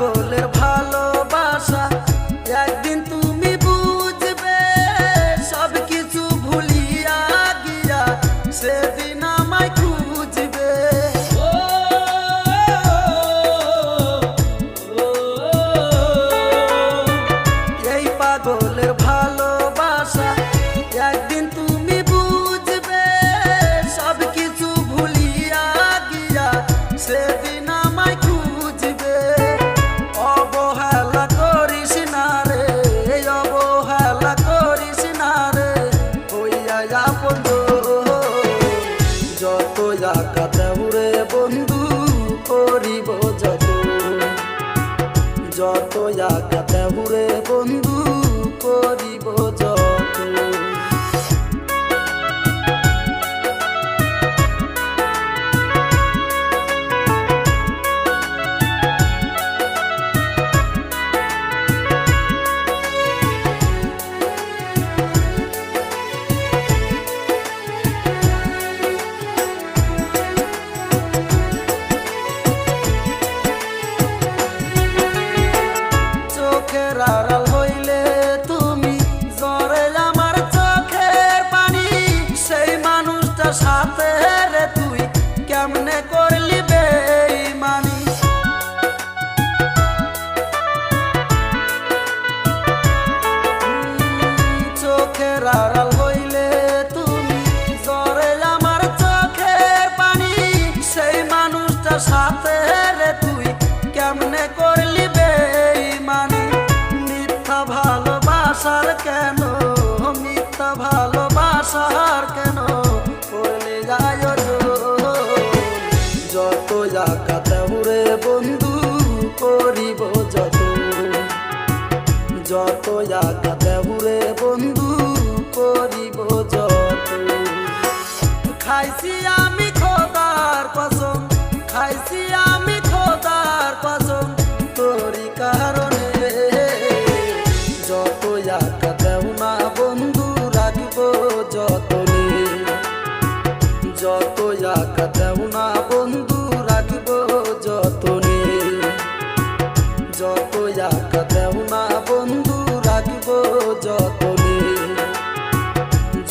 পাগলের ভাই আশার কেন? মিথ্যা ভালোবাসার কেন? করলে যায় যত জাকাত উড়ে বন্ধু, করিব যত। যত জাকাত উড়ে বন্ধু, করিব যত। খাইছি যত একা দেও না বন্ধু রাখব যতনে। যত একা দেও না বন্ধু রাখব যতনে।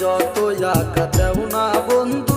যত একা দেও না বন্ধু